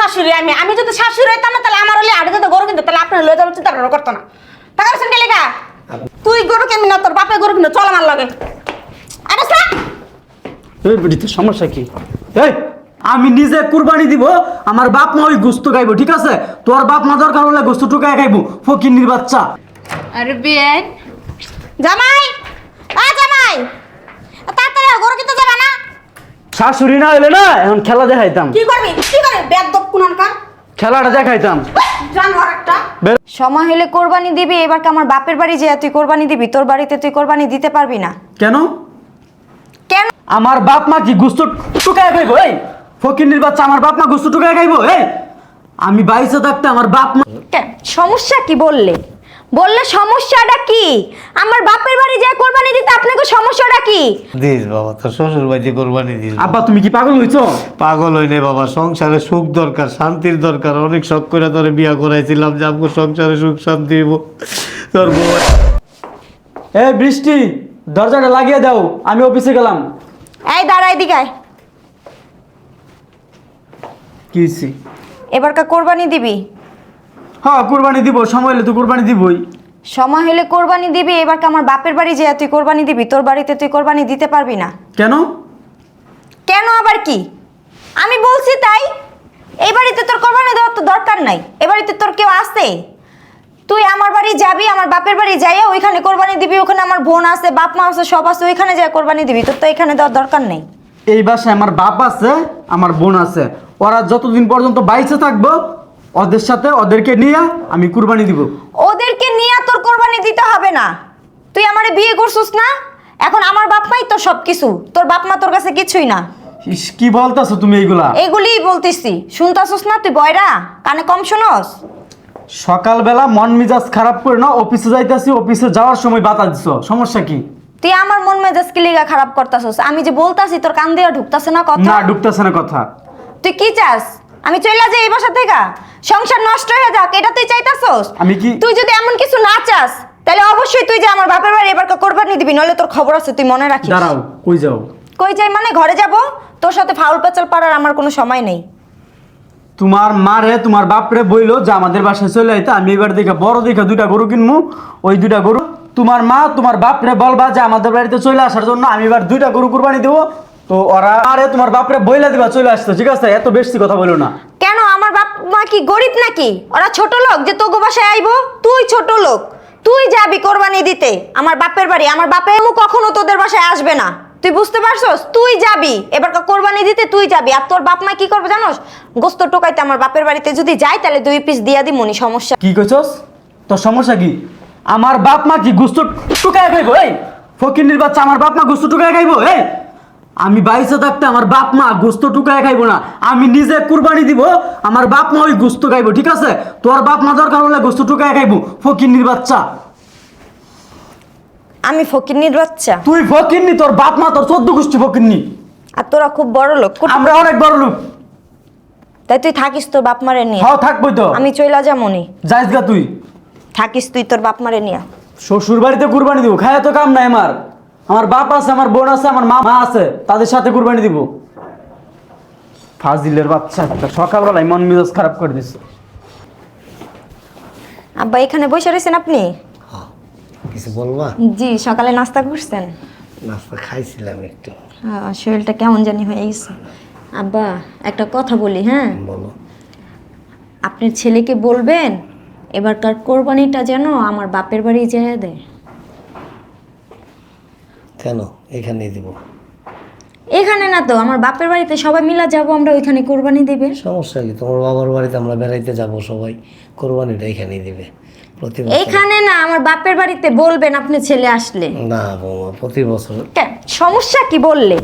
শাশুড়ি আমি আমি যদি শাশুড়ি হইতাম না তাহলে আমার হলে আড়ে যেত গরু কিন্তু তাহলে আপনার লয়ে যাওয়ার চিন্তা ভাবনা করতো না। টাকা গেলে গা তুই গরু কিনবি না তোর বাপে গরু কিনবি চল আমার লগে। আরে স্যার এই বেটিতে সমস্যা কি? এই আমি নিজে কুরবানি দিব আমার বাপ মা ওই গোস্ত খাইবো ঠিক আছে? তোর বাপ মা দরকার হলে গোস্ত টুকায় খাইবো ফকিন্নির বাচ্চা। আরে বেআইন জামাই! আ জামাই! তাড়াতাড়ি গরু কিনতে যাবে না? শাশুড়ি না হইলে না এখন খেলা দেখাইতাম। কি করবি? কি করবি? বেদব কুনানকার খেলাটা দেখাইতাম। জানোয়ার একটা। সময় হলে কোরবানি দিবি এবার কি আমার বাপের বাড়ি যে তুই কোরবানি দিবি? তোর বাড়িতে তুই কোরবানি দিতে পারবি না? কেন? কেন? আমার বাপ মা কি গোস্ত টুকায় খাইবো? এই ফকিন্নির বাচ্চা আমার বাপ মা গোস্ত টুকায় খাইবো? এই আমি বাইসে থাকতে আমার বাপ মা? সমস্যা কি বললে? বললে সমস্যাটা কি? আমার বাপের বাড়ি যে কোরবানি দিতে আপনাকে সমস্যাটা কি? দিস বাবা তোর শ্বশুর বাড়িতে কোরবানি দিস আব্বা তুমি কি পাগল হইছো? পাগল হই নাই বাবা সংসারে সুখ দরকার শান্তির দরকার। অনেক শখ করে তোরে বিয়া করাইছিলাম যে আমাকে সংসারে সুখ শান্তি দিব তোর বউ এ বৃষ্টি দরজাটা লাগিয়ে দাও আমি অফিসে গেলাম। এই দাঁড়াই দিকায় কি হইছে? এবারকার কোরবানি দিবি। হ্যাঁ কুরবানি দিব সময় হলে তো কুরবানি দিবই। সময় হলে কোরবানি দিবি এবার কি আমার বাপের বাড়ি যে তুই কোরবানি দিবি? তোর বাড়িতে তুই কোরবানি দিতে পারবি না? কেন? কেন আবার কি? আমি বলছি তাই এই বাড়িতে তোর কোরবানি দেওয়ার তো দরকার নাই। এ বাড়িতে তোর কেউ আসে তুই আমার বাড়ি যাবি আমার বাপের বাড়ি যাইয়া ওইখানে কোরবানি দিবি ওখানে আমার বোন আছে বাপ মা আছে সব আছে ওইখানে যাই কোরবানি দিবি। তোর তো এখানে দেওয়ার দরকার নেই। এই বাসায় আমার বাপ আছে আমার বোন আছে। ওরা যতদিন পর্যন্ত বাইসে থাকব ওদের সাথে ওদেরকে নিয়ে আমি কুরবানি দিব। ওদেরকে নিয়ে তোর কোরবানি দিতে হবে না। তুই আমারে বিয়ে করছিস না? এখন আমার বাপ মাই তোর সব কিছু তোর বাপ মা তোর কাছে কিছুই না। ইস, কি বলতাছো তুমি এইগুলা এগুলিই বলতেছি। শুনতাছিস না তুই বয়রা? কানে কম শুনস? সকালবেলা মন মেজাজ খারাপ করে না অফিসে যাইতাছি অফিসে যাওয়ার সময় বাতা দিছ। সমস্যা কি? তুই আমার মন মেজাজ কি লিগা খারাপ করতাছস? আমি যে বলতাছি তোর কান দিয়ে ঢুকতাছে না কথা? না ঢুকতেছে না কথা। তুই কি চাস? আমি চইলা যাই এই বাসা থেকে সংসার নষ্ট হয়ে যাক এটা তুই চাইতাছস? আমি কি- তুই যদি এমন কিছু না চাস তাহলে অবশ্যই তুই যে আমার বাপের বাড়ি এবার কোরবানি দিবি নলে তোর খবর আছে তুই মনে রাখিস। দাঁড়াও কই যাও? কই যাই মানে ঘরে যাব? তোর সাথে ফাউল পেচাল পাড়ার আমার কোনো সময় নেই। তোমার মারে তোমার বাপরে বইলো যে আমাদের বাসায় চলে আইতে আমি এবার দেখে বড় দেখে দুইটা গরু কিনবো ওই দুইটা গরু তোমার মা তোমার বাপরে বলবা যে আমাদের বাড়িতে চলে আসার জন্য আমি এবার দুইটা গরু কুরবানি দেবো। তো ওরা আরে তোমার বাপরে বইলা দিবা চলে আসতো ঠিক আছে? এত বেশি কথা বলো না। কেন? আমার বাপ মা কি গরিব নাকি? ওরা ছোট লোক যে তোগো বাসায় আইবো তুই ছোট লোক। তুই যাবি কোরবানি দিতে। আমার বাপের বাড়ি আমার বাপের মু কখনো তোদের বাসায় আসবে না। তুই বুঝতে পারছস? তুই যাবি। এবার কোরবানি দিতে তুই যাবি। আর তোর বাপ মা কি করবে জানোস? গোস্ত টোকাইতে আমার বাপের বাড়িতে যদি যাই তাহলে দুই পিস দিয়া দি মনি সমস্যা। কি কইছস? তোর সমস্যা কি? আমার বাপ মা কি গুস্ত টুকায় খাইবো? এই ফকিন্নির বাচ্চা আমার বাপ মা গুস্ত টুকায় খাইবো? এই আমি বাইসে থাকতে আমার বাপ মা গুস্ত টুকায় খাইবো না। আমি নিজে কুরবানি দিব আমার বাপ মা ওই গুস্ত খাইবো ঠিক আছে? তোর বাপ মা দরকার হলে গুস্ত টুকায় খাইবো ফকিন্নির বাচ্চা। আমি ফকিরনির বাচ্চা? তুই ফকিন্নি তোর বাপ মা তোর চোদ্দ গোষ্ঠী ফকিন্নি। আর তোরা খুব বড় লোক আমরা অনেক বড় লোক। তাই তুই থাকিস তোর বাপ মারে নিয়ে। হাও থাকবই তো। আমি চইলা যা মনি যাইস গা তুই। থাকিস তুই তোর বাপ মারে নিয়ে। শ্বশুর বাড়িতে কুরবানি দিব খায় তো কাম নাই আমার। আমার বাপ আছে আমার বোন আছে আমার মা মা আছে তাদের সাথে কুরবানি দিব। ফাজিলের বাচ্চা একটা সকালবেলায় মন মেজাজ খারাপ করে দিছে। আব্বা এখানে বসে রয়েছেন আপনি? কিছু বলবা? জি সকালে নাস্তা করছেন? নাস্তা খাইছিলাম একটু। হ্যাঁ, শরীরটা কেমন জানি হয়ে গেছে। আব্বা একটা কথা বলি হ্যাঁ? বলো। আপনার ছেলেকে বলবেন এবারকার কোরবানিটা যেন আমার বাপের বাড়ি যেয়ে দেয়। কেন? এখানেই দিব। এখানে না তো আমার বাপের বাড়িতে সবাই মিলা যাব আমরা ওইখানে কোরবানি দেবে। সমস্যা কি? তোমার বাবার বাড়িতে আমরা বেড়াইতে যাব সবাই কোরবানিটা এখানেই দিবে। প্রতি বছর এখানে না আমার বাপের বাড়িতে বলবেন আপনি ছেলে আসলে। না বৌমা প্রতি বছর? সমস্যা কি বললে?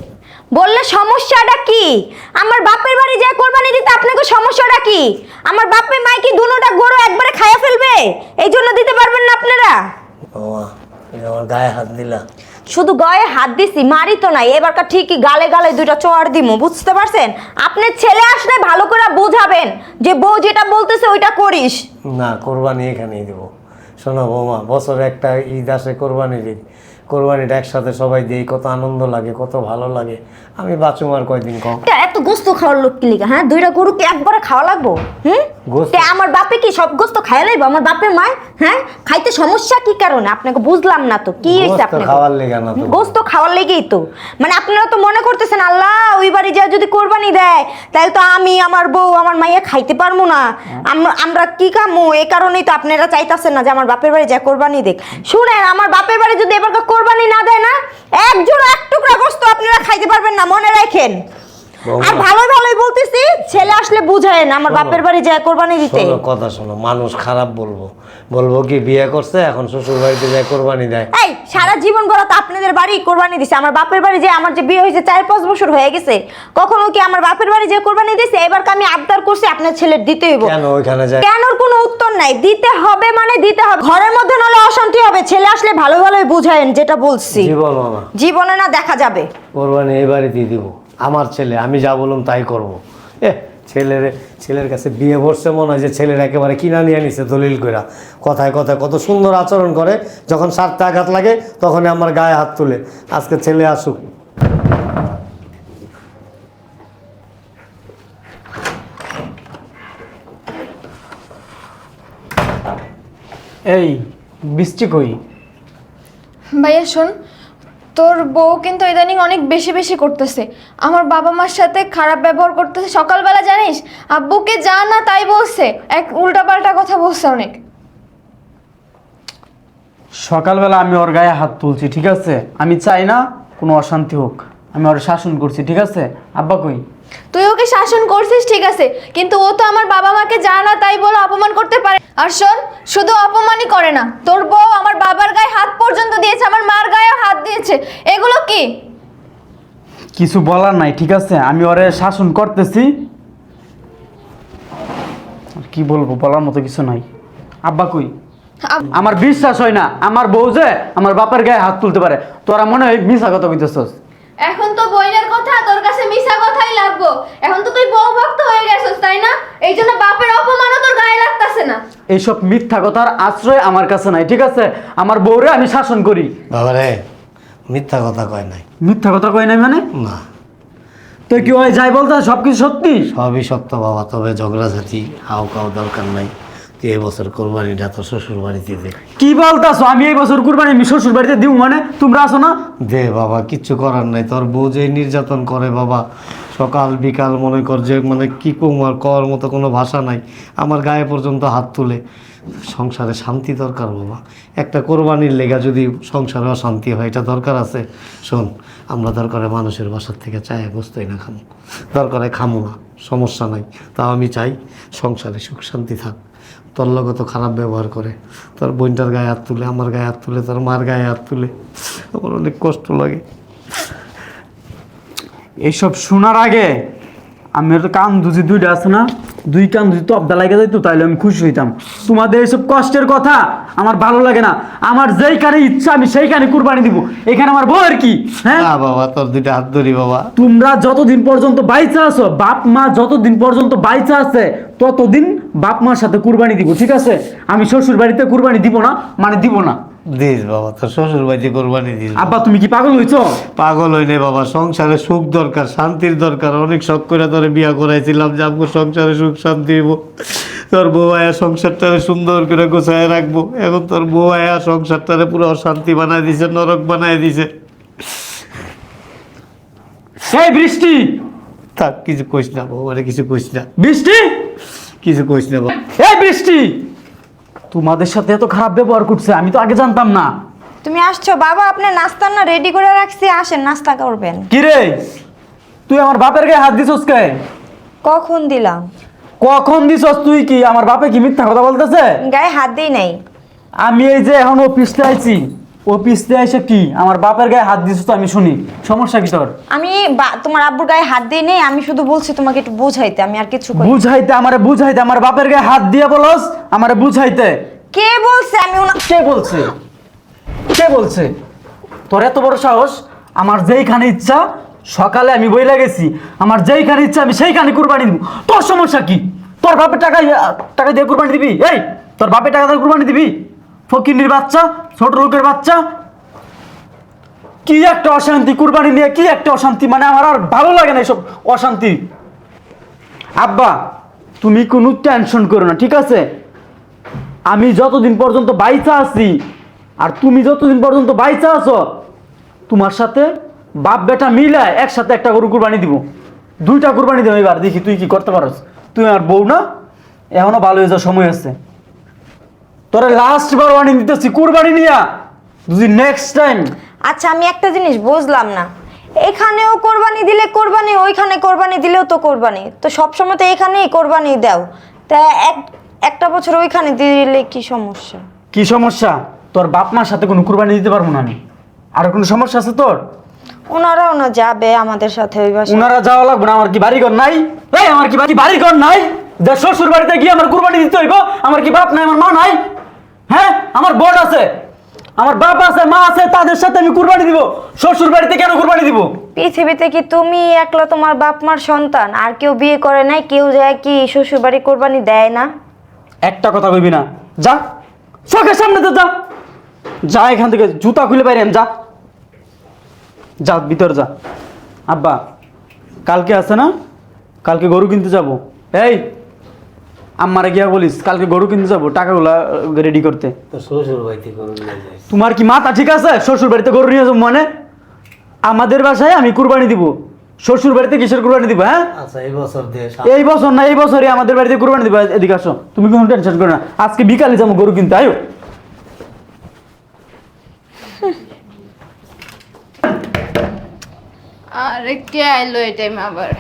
বললে সমস্যাটা কি? আমার বাপের বাড়ি যায় কোরবানি দিতে আপনাকে সমস্যাটা কি? আমার বাপের মাই কি দুনোটা গরু একবারে খাইয়া ফেলবে? এই জন্য দিতে পারবেন না আপনারা? তুমি আমার গায়ে হাত দিলা। শুধু গায়ে হাত দিছি মারি তো নাই। এবারকার ঠিকই গালে গালে দুইটা চোয়ার দিমু বুঝতে পারছেন? আপনি ছেলে আসলে ভালো করে বোঝাবেন যে বউ যেটা বলতেছে ওইটা করিস। না কোরবানি এখানেই দেব। শোনো বৌমা বছরে একটা ঈদ আসে কোরবানির ঈদ। কোরবানিটা একসাথে সবাই দিই কত আনন্দ লাগে কত ভালো লাগে। আমি বাঁচুম আর কয়দিন কম। এত গোস্ত খাওয়ার লোক কি লিগা হ্যাঁ? দুইটা গরুকে একবারে খাওয়া লাগবো হুম? তে আমার বাপে কি সব গোস্ত খাই লাইবো? আমার বাপের মায় হ্যাঁ? খাইতে সমস্যা কি কারণে? আপনাকে বুঝলাম না তো কি হয়েছে গোস্ত আপনাকে? খাওয়ার লেগে না তো। গোস্ত খাওয়ার লেগেই তো। মানে আপনারা তো মনে করতেছেন আল্লাহ ওই বাড়ি যা যদি কোরবানি দেয় তাহলে তো আমি আমার বউ আমার মাইয়া খাইতে পারব না। আমরা কি কামু এই কারণেই তো আপনারা চাইতাছেন না যে আমার বাপের বাড়ি যা কোরবানি দেখ শুনেন আমার বাপের বাড়ি যদি এবার কোরবানি না দেয় না এক জোড়া এক টুকরা গোস্ত আপনারা খাইতে পারবেন না মনে রাখেন। আর ভালো ভালোই বলতেছি ছেলে আসলে বুঝায়েন আমার বাপের বাড়ি যায় কোরবানি দিতে। শোনো কথা শোনো মানুষ খারাপ বলব। বলব কি বিয়ে করছে এখন শ্বশুর বাড়িতে যায় কোরবানি দেয়। এই সারা জীবন বড় তো আপনাদের বাড়ি কোরবানি দিছে আমার বাপের বাড়ি যে আমার যে বিয়ে হয়েছে চার পাঁচ বছর হয়ে গেছে কখনো কি আমার বাপের বাড়ি যে কোরবানি দিছে এবার আমি আবদার করছি আপনার ছেলের দিতে হইব? কেন ওইখানে যায়? কেনর কোনো উত্তর নাই? দিতে হবে মানে দিতে হবে। ঘরের মধ্যে নাহলে অশান্তি হবে ছেলে আসলে ভালো ভালোই বুঝায়েন যেটা বলছি। জীবন মামা জীবনে না দেখা যাবে। কোরবানি এই বাড়িতেই দিব। আমার ছেলে আমি যা বললাম তাই করব। এ ছেলের ছেলের কাছে বিয়ে বসছে মনে হয় যে ছেলের একেবারে কিনা নিয়ে নিছে দলিল কইরা। কথায় কথায় কত সুন্দর আচরণ করে যখন স্বার্থে আঘাত লাগে তখন আমার গায়ে হাত তুলে। আজকে ছেলে আসুক। এই বৃষ্টি কই? ভাইয়া শোন তোর বউ কিন্তু ইদানিং অনেক বেশি বেশি করতেছে। আমার বাবা মার সাথে খারাপ ব্যবহার করতেছে। সকালবেলা জানিস, আব্বুকে যা না তাই বলছে। এক উল্টাপাল্টা কথা বলছে অনেক। সকালবেলা আমি ওর গায়ে হাত তুলছি, ঠিক আছে? আমি চাই না কোনো অশান্তি হোক। আমি ওর শাসন করছি, ঠিক আছে? আব্বা কই? তুই ওকে শাসন করছিস ঠিক আছে কিন্তু ও তো আমার বাবা মাকে যা না তাই বলে অপমান করতে পারে। আর শোন শুধু অপমানই করে না তোর বউ আমার বাবার গায়ে হাত পর্যন্ত দিয়েছে আমার মার গায়েও হাত দিয়েছে। এগুলো কি? কিছু বলার নাই ঠিক আছে? আমি ওরে শাসন করতেছি। আর কি বলব বলার মতো কিছু নাই। আব্বা কই? আব- আমার বিশ্বাস হয় না আমার বউ যে আমার বাপের গায়ে হাত তুলতে পারে। তোরা মনে হয় মিশা কথা কইতেছস। এখন তো বইনের কথা তোর কাছে মিশা কথাই লাগবো। এখন তো তুই বউ ভক্ত হয়ে গেছিস তাই না? এই জন্য বাপের অপমানও তোর গায়ে লাগতাছে না। এইসব মিথ্যা কথার আশ্রয় আমার কাছে নাই ঠিক আছে? আমার বউরে আমি শাসন করি। বাবারে মিথ্যা কথা কয় নাই। মিথ্যা কথা কয় নাই মানে? না। তুই কি ওই যাই বলতে সব কিছু সত্যি? সবই সত্য বাবা তবে ঝগড়াঝাটি হাও কাও দরকার নাই। তুই এবছর কোরবানিটা তো শ্বশুর বাড়িতে দে। কি বলতাছো? আমি এই বছর কুরবানি আমি শ্বশুর বাড়িতে দিব মানে? তোমরা আসো না? দে বাবা কিচ্ছু করার নাই। তোর বউ যে নির্যাতন করে বাবা সকাল বিকাল মনে কর যে মানে কি কুমার কর মতো কোনো ভাষা নাই। আমার গায়ে পর্যন্ত হাত তুলে। সংসারে শান্তি দরকার বাবা। একটা কোরবানির লেগা যদি সংসারে অশান্তি হয় এটা দরকার আছে। শোন আমরা দরকারে মানুষের বাসার থেকে চাই বুঝতেই না খামো। দরকারে খামো না সমস্যা নাই। তাও আমি চাই সংসারে সুখ শান্তি থাক। তোর লগে তো খারাপ ব্যবহার করে। তার বোনটার গায়ে হাত তুলে, আমার গায়ে হাত তুলে, তার মার গায়ে হাত তুলে। আমার অনেক কষ্ট লাগে। এইসব শোনার আগে আমি কান দুজি দুইটা আছে না? দুই কান দুজি তবদা লাগে যাইতো তাইলে আমি খুশি হইতাম। তোমাদের এইসব কষ্টের কথা আমার ভালো লাগে না। আমার যেইখানে ইচ্ছা আমি সেইখানে কুরবানি দিব। এখানে আমার বউয়ের কি? হ্যাঁ? না বাবা তোর দুইটা হাত ধরি বাবা। তোমরা যতদিন পর্যন্ত বাইচা আছো বাপ মা যতদিন পর্যন্ত বাইচা আছে ততদিন বাপ মার সাথে কুরবানি দিব ঠিক আছে? আমি শ্বশুর বাড়িতে কুরবানি দিব না মানে দিব না। দিস বাবা তোর শ্বশুর বাড়িতে কোরবানি দিস আব্বা তুমি কি পাগল হইছো? পাগল হই নে বাবা সংসারে সুখ দরকার শান্তির দরকার। অনেক শখ করে তোরে বিয়া করাইছিলাম যে আমাকে সংসারে সুখ শান্তি দিব তোর বউ আয়া সংসারটারে সুন্দর করে গোছায় রাখব। এখন তোর বউ আয়া সংসারটারে পুরো অশান্তি বানায় দিছে নরক বানায় দিছে। এই বৃষ্টি! থাক কিছু কইস না বউ আরে কিছু কইস না। বৃষ্টি? কিছু কইস না বাবা এই বৃষ্টি! তোমাদের সাথে এত খারাপ ব্যবহার করছে আমি তো আগে জানতাম না। তুমি আসছো বাবা আপনি নাস্তা না রেডি করে রাখছি আসেন নাস্তা করবেন। কি রে? তুই আমার বাপের গায়ে হাত দিছস কে? কখন দিলাম? কখন দিছস তুই কি? আমার বাপে কি মিথ্যা কথা বলতেছে? গায়ে হাত দেই নাই। আমি এই যে এখন অফিসে আইছি। অফিসতে এসে কি? আমার বাপের গায়ে হাত দিছস তো আমি শুনি। সমস্যা কি তোর? আমি বা- তোমার আব্বুর গায়ে হাত দিই নেই আমি শুধু বলছি তোমাকে একটু বুঝাইতে আমি আর কিছু করি বুঝাইতে আমারে বুঝাইতে আমার বাপের গায়ে হাত দিয়ে বলস আমারে বুঝাইতে। কে বলছে? আমি ওনা- কে বলছে? কে বলছে? তোর এত বড় সাহস? আমার যেইখানে ইচ্ছা সকালে আমি বই গেছি। আমার যেইখানে ইচ্ছা আমি সেইখানে কুরবানি দিব। তোর সমস্যা কি? তোর বাপের টাকা টাকা দিয়ে কুরবানি দিবি? এই তোর বাপের টাকা দিয়ে কুরবানি দিবি? ফকির বাচ্চা, ছোট লোকের বাচ্চা। কি একটা অশান্তি, কুরবানি নিয়ে কি একটা অশান্তি মানে আমার আর ভালো লাগে না এসব অশান্তি। আব্বা, তুমি কোনো টেনশন করো না, ঠিক আছে? আমি যতদিন পর্যন্ত বাইচা আছি, আর তুমি যতদিন পর্যন্ত বাইচা আছো, তোমার সাথে বাপ বেটা মিলায় একসাথে একটা গরু কুরবানি দিব। দুইটা কুরবানি দেবো এবার, দেখি তুই কি করতে পারস। তুই আর বউ না, এখনও ভালো হয়ে যাওয়ার সময় আছে। তোরা লাস্ট বার ওয়ার্নিং দিতেছি কুরবানি নিয়া। যদি নেক্সট টাইম আচ্ছা আমি একটা জিনিস বুঝলাম না। এখানেও কোরবানি দিলে কোরবানি ওইখানে কোরবানি দিলেও তো কোরবানি। তো সবসময় তো এখানেই কোরবানি দাও। তা এক একটা বছর ওইখানে দিলে কি সমস্যা? কি সমস্যা? তোর বাপ মার সাথে কোনো কুরবানি দিতে পারব না আমি। আর কোনো সমস্যা আছে তোর? ওনারাও না যাবে আমাদের সাথে ওই বাসায়। ওনারা যাওয়া লাগবে না আমার কি বাড়িঘর নাই? এই আমার কি বাড়ি বাড়িঘর নাই? যে শ্বশুর বাড়িতে গিয়ে আমার কুরবানি দিতে হইব আমার কি বাপ নাই আমার মা নাই? হ্যাঁ? আমার বোন আছে। আমার বাপ আছে মা আছে তাদের সাথে আমি কুরবানি দিব। শ্বশুর বাড়িতে কেন কুরবানি দিব? পৃথিবীতে কি তুমি একলা তোমার বাপ মার সন্তান? আর কেউ বিয়ে করে নাই কেউ যায় কি শ্বশুর বাড়ি কোরবানি দেয় না? একটা কথা কইবি না। যা চোখের সামনে তো যা। যা এখান থেকে জুতা খুলে বাইরে যা। যা ভিতর যা। আব্বা কালকে আছে না? কালকে গরু কিনতে যাব। এই আম্মারে গিয়া বলিস কালকে গরু কিনতে যাব টাকাগুলা রেডি করতে। তো শ্বশুর বাড়িতে করুন নিয়ে যাই তোমার কি মাথা ঠিক আছে? শ্বশুর বাড়িতে গরু নিয়ে যাব মানে? আমাদের বাসায় আমি কুরবানি দিব। শ্বশুর বাড়িতে কিসের কুরবানি দিব হ্যাঁ? আচ্ছা এই বছর দিয়ে এই বছর না এই বছরই আমাদের বাড়িতে কুরবানি দিবা। এদিকে আসো। তুমি কোনো টেনশন করো না। আজকে বিকালে যাব গরু কিনতে আয়ো। আরে কে আইলো এই টাইম আবার?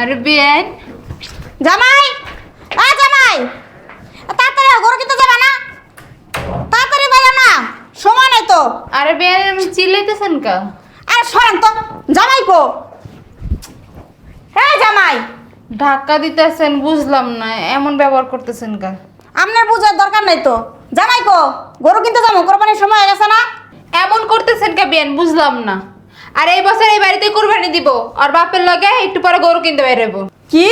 আরে বিয়ান জামাই! আ জামাই! তাড়াতাড়ি গরু কিনতে যাবে না। তাড়াতাড়ি বাইরে না সময় নাই তো। আরে বিয়ান আমি চিল্লাইতেছেন কা? আরে সরেন তো জামাই কো? হ্যাঁ জামাই! ধাক্কা দিতেছেন বুঝলাম না এমন ব্যবহার করতেছেন কা? আপনার বুঝার দরকার নাই তো। জামাই কো গরু কিন্তু যাব কোরবানির সময় হয়ে গেছে না? এমন করতেছেন কে বিয়ান বুঝলাম না। আর এই বছর এই বাড়িতে কুরবানি দিব। আর বাপের লগে একটু পরে গরু কিনতে বাইরেবো কি?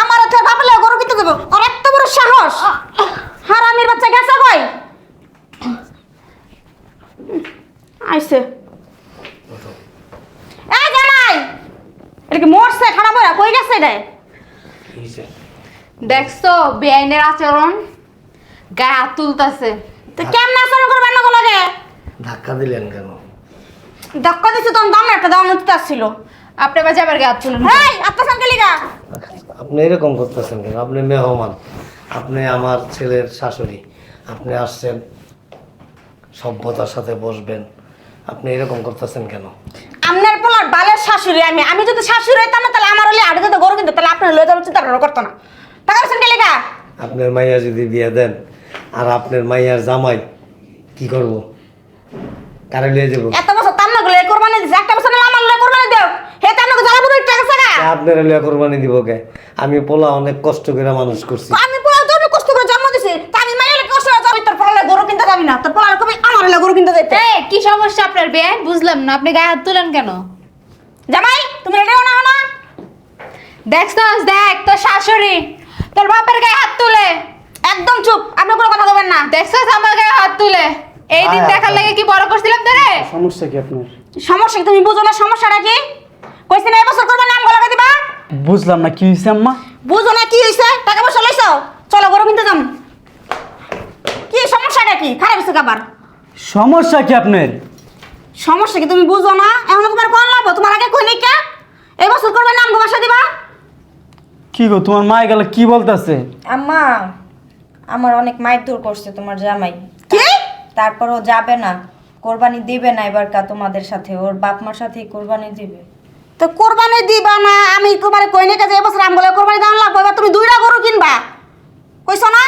আমার তো বাপলে গরু কিনতে যাব। আর এত বড় সাহস। হারামির বাচ্চা গেছে কই? আইছে। এই জামাই এটা কি মরছে? খারাপ হয়ে কই গেছে রে দেখছ বেআইনের আচরণ? গায়ে হাত তুলতাছে। তো কেমন আচরণ করবেন না লাগে ধাক্কা দিলেন কেন? ধাক্কা দিছে তখন দাম একটা দাম উঠতে আসছিল। আপনি আবার যাবার গায়ে হাত তুলেন এই আত্মা সাঙ্কেলিকা আপনি এরকম করতেছেন কেন? আপনি মেহমান আপনি আমার ছেলের শাশুড়ি আপনি আসছেন সভ্যতার সাথে বসবেন আপনি এরকম করতেছেন কেন? আপনার পোলার বালের শাশুড়ি আমি আমি যদি শাশুড়ি হইতাম না তাহলে আমার হলে আড়ে যেতে গরু কিনতো তাহলে আপনার লয়ে যাওয়ার চিন্তা করতো না। টাকা সাঙ্কেলিকা আপনার মাইয়া যদি বিয়ে দেন আর আপনার মাইয়ার জামাই কি করব? কারে লিয়ে যাব? এত বছর তান্না গুলো কোরবানি দিছে একটা বছর নাহলে আমার লয়ে কোরবানি দেও হে তান্না জ্বালা পুরো টাকা সাগা আপনার লিয়ে কোরবানি দিব কে? আমি পোলা অনেক কষ্ট করে মানুষ করছি। আমি পুরো জন্য কষ্ট করে জন্ম দিছি তা আমি মায়ের কষ্ট করে যাবি তোর পোলার গরু কিনতে যাবি না। তোর পোলার কবি আমার হলে গরু কিনতে যাইতে? এই কি সমস্যা আপনার বেআইন বুঝলাম না আপনি গায়ে হাত তুলেন কেন? জামাই তুমি রেডিও না হনা দেখছস দেখ তোর শাশুড়ি তোর বাপের গায়ে হাত তুলে। একদম চুপ আপনি কোনো কথা বলবেন না। দেখছস আমার গায়ে হাত তুলে। এই দিন দেখার। লাগে কি বড় করছিলাম তোরে? সমস্যা কি আপনার? সমস্যা তুমি বুঝো না সমস্যাটা কি? কইছি না এবছর করবা নাম গলাকে দিবা? বুঝলাম না কি হয়েছে আম্মা? বুঝো না কি হইছে? টাকা পয়সা লইছো? চলো গরু কিনতে যাম। কি সমস্যাটা কি? খারাপ হইছে কাবার? সমস্যা কি আপনার? সমস্যা কি? তুমি বুঝো না? এখন তোমার কোন লাভ? তোমার আগে কই নিকা? এবছর করবে নাম বাসা দিবা? কি গো তোমার মা গেল কি বলতেছে? আম্মা আমার অনেক মায়ের দূর করছে তোমার জামাই। কি? তারপর ও যাবে না। কোরবানি দিবে না এবার কা তোমাদের সাথে। ওর বাপ মার সাথেই কোরবানি দিবে। তো কোরবানি দিবা না আমি তোমার কই নিকা যে এবছর আম গলে কোরবানি দাম লাগবে এবার তুমি দুইটা গরু কিনবা। কইছো না?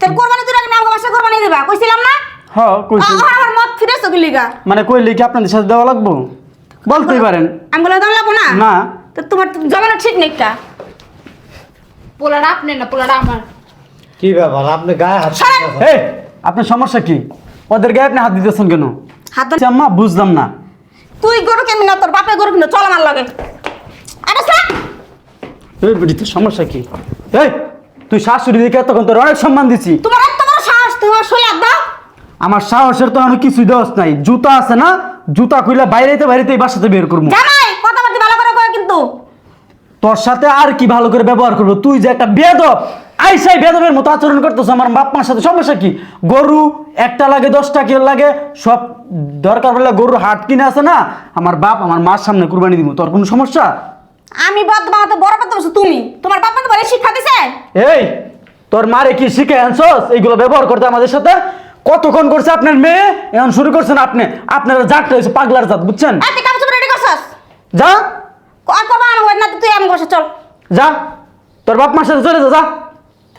তোর কোরবানি দুইটা নাম বাসা কোরবানি দিবা কইছিলাম না? হ্যাঁ কইছি। আহ, আমার মত ফিরেছো কি লিগা? মানে কইলে কি আপনাদের সাথে দেওয়া লাগবো? বলতেই পারেন। আম গলে দাম লাগবো না? না। তো তোমার জমানো ঠিক নেই কা পোলাটা আপনি না পোলাটা আমার। কি ব্যাপার? আপনি গায়ে হাত সরেন। এই আপনার সমস্যা কি? ওদের গায়ে আপনি হাত দিতেছেন কেন? হাত ধরে- আচ্ছা, আম্মা বুঝলাম না। তুই গরু কিনবি না তোর বাপে গরু কিনবি চল আমার লগে। আরে এই তোর সমস্যা কি? এই তুই শাশুড়ি দিকে এতক্ষণ তোর অনেক সম্মান দিছি। তোমার এত বড় সাহস তুমি আমার শরীর দাও। আমার সাহসের তো আমি কিছুই দোষ নাই। জুতা আছে না জুতা খুলে বাইরেতে বাইরেতে এই বাসাতে বের করব জামাই কথাবার্তা ভালো করে কয় কিন্তু। তোর সাথে আর কি ভালো করে ব্যবহার করব? তুই যে একটা বেদব আইসাই বেদবের মতো আচরণ করতেছ আমার বাপ মার সাথে। সমস্যা কি? গরু একটা লাগে দশটা কেউ লাগে সব দরকার হলে গরুর হাট কিনে আছে না আমার বাপ আমার মার সামনে কুরবানি দিব তোর কোনো সমস্যা? আমি বদ বাবাতে বড় কথা বলছো তুমি? তোমার বাবা তো বলে শিক্ষা দিছে? এই তোর মারে কি শিখে আনছস? এইগুলো ব্যবহার করতে আমাদের সাথে? কতক্ষণ করছে আপনার মেয়ে? এখন শুরু করছেন আপনি। আপনারা জাতটা হয়েছে পাগলার জাত বুঝছেন? তুই কাপড় রেডি করছস? যা। আর করবা না না তুই আমি বসে চল। যা। তোর বাপ মার সাথে চলে যা যা।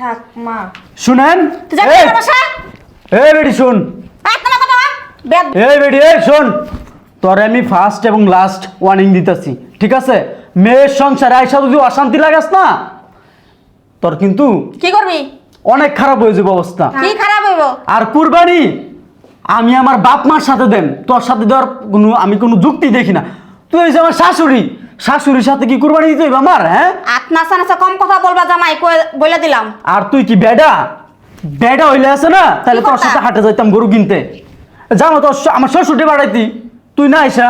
থাক মা। শুনেন? এই, না এই বেটি শুন। এই এই বেটি এই শোন। তোর আমি ফার্স্ট এবং লাস্ট ওয়ার্নিং দিতেছি ঠিক আছে? মেয়ের সংসারে আইসা যদি অশান্তি লাগাস না তোর কিন্তু কি করবি? অনেক খারাপ হয়ে যাবে অবস্থা। কি খারাপ হইব? আর কুরবানি আমি আমার বাপ মার সাথে দেন তোর সাথে দেওয়ার কোনো আমি কোনো যুক্তি দেখি না। তুই আমার শাশুড়ি শাশুড়ির সাথে কি কুরবানি দিতে হইবে আমার হ্যাঁ? আতনা সানাসা কম কথা বলবা জামাই কই বলে দিলাম। আর তুই কি বেডা? বেডা হইলে আছে না? তাহলে তোর সাথে হাটে যাইতাম গরু কিনতে। জানো তোর আমার শ্বশুরটি বাড়াইতি। তুই না আইসা।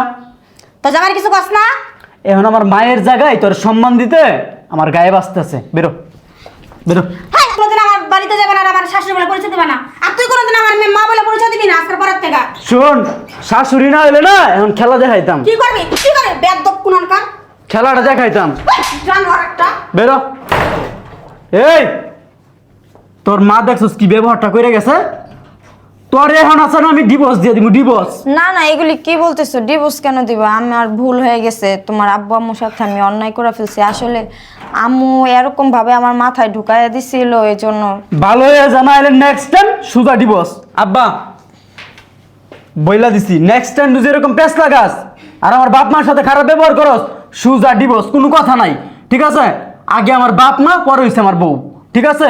তো জামাই কিছু কস না? এখন আমার মায়ের জায়গায় তোর সম্মান দিতে আমার গায়ে বাঁচতেছে বেরো। বেরো। কোনোদিন আমার বাড়িতে যাবে না আর আমার শাশুড়ি বলে পরিচয় দিবে না। আর তুই কোনোদিন আমার মেয়ে মা বলে পরিচয় দিবি না আজকের পরের থেকে? শোন শাশুড়ি না হইলে না এখন খেলা দেখাইতাম। কি করবি? কি করবি? বেদ দপ কুননকার। খেলাটা দেখাইতাম। বেরো। এই তোর মা দেখছস কি ব্যবহারটা করে গেছে? তোর এখন আছে না আমি ডিভোর্স দিয়ে দিব ডিভোর্স না না এগুলি কি বলতেছো? ডিভোর্স কেন দিব? আমার ভুল হয়ে গেছে। তোমার আব্বু আম্মুর সাথে আমি অন্যায় করে ফেলছি। আসলে আম্মু এরকম ভাবে আমার মাথায় ঢুকাইয়া দিছিল এই জন্য ভালো হয়ে জানা এলে নেক্সট টাইম সুজা ডিভোর্স আব্বা বইলা দিছি নেক্সট টাইম তুই এরকম পেস লাগাস আর আমার বাপ মার সাথে খারাপ ব্যবহার করস সুজা ডিভোর্স কোনো কথা নাই ঠিক আছে? আগে আমার বাপ মা পরে হইছে আমার বউ ঠিক আছে?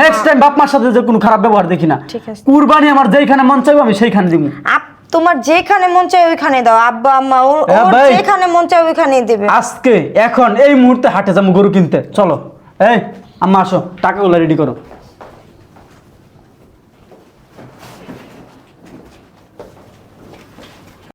নেক্সট টাইম বাপ মার সাথে যে কোনো খারাপ ব্যবহার দেখি না। ঠিক আছে। কুরবানি আমার যেইখানে মন চাইব আমি সেইখানে দিব আপ তোমার যেখানে মন চাই ওইখানে দাও। আব্বা আম্মা ওর এ ওর ভাই। যেখানে মন চাই ওইখানেই দেবে। আজকে এখন এই মুহূর্তে হাটে যাব গরু কিনতে। চলো। এই আম্মা আসো। টাকাগুলো রেডি করো।